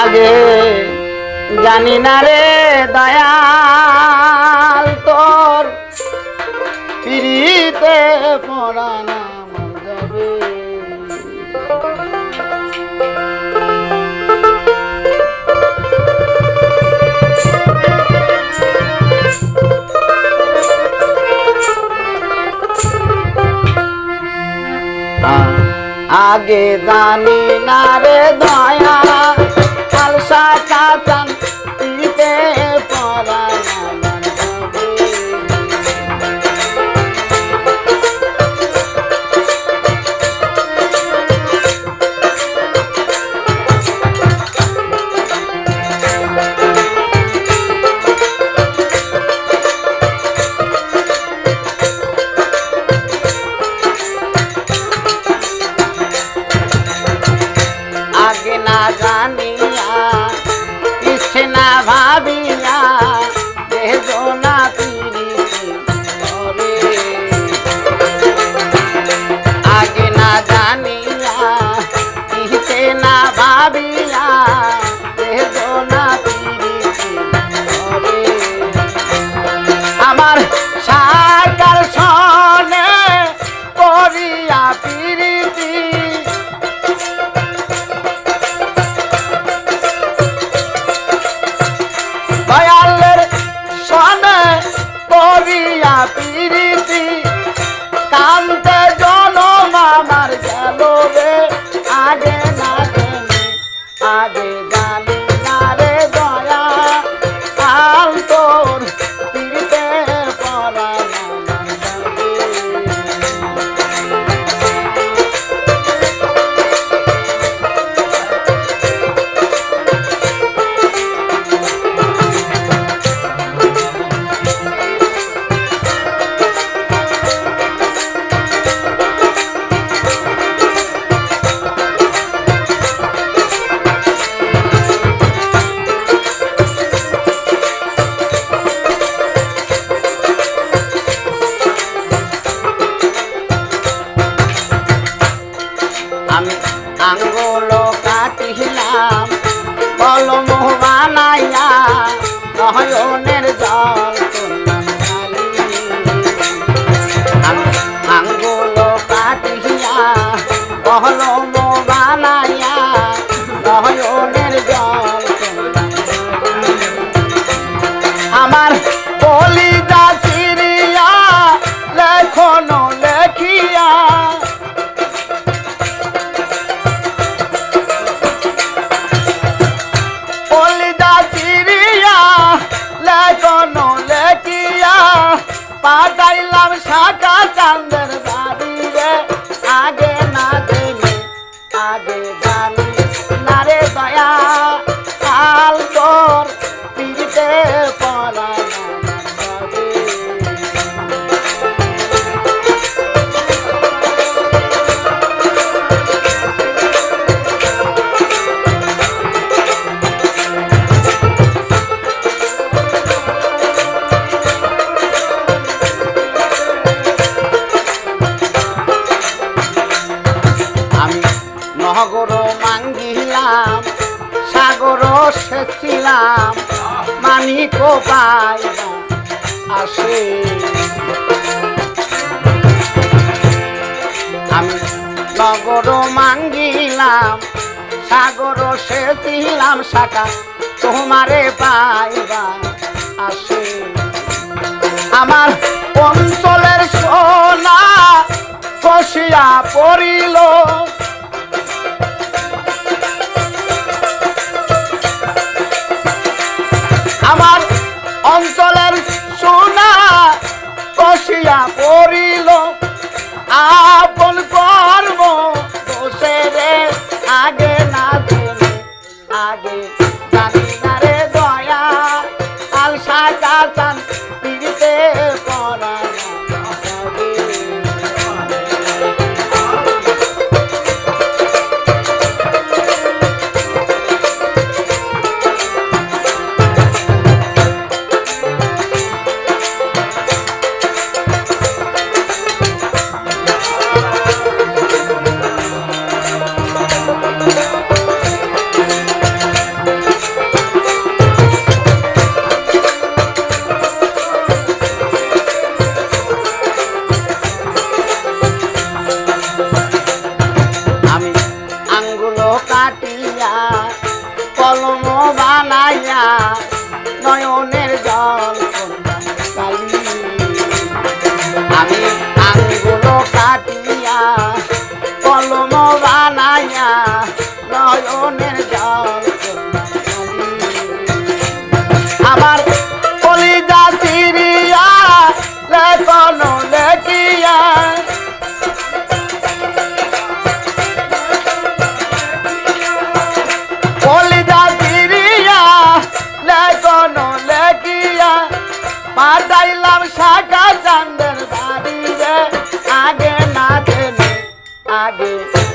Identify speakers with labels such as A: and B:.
A: আগে জানি না রে দয়াল তোর পিড়িতে পড়ানা আগে জানি না রে দয়া। আলসা কাতান গেল রে আজে না আজে নাম সাদা চান্দ আমি নগর মাঙ্গিলাম, সাগর সেচিলাম মানিক পাই আসে। আমি নগর মাঙ্গিলাম, সাগর সেছিলাম সাকা তোমারে পাইবা আসে। আমার অঞ্চলের সোনা বসিয়া পড়িল। কলম বানাইয়া নয়নের জল কালি আমি আঙুলো কাটিয়া কলম বানাইয়া নয়নের I do.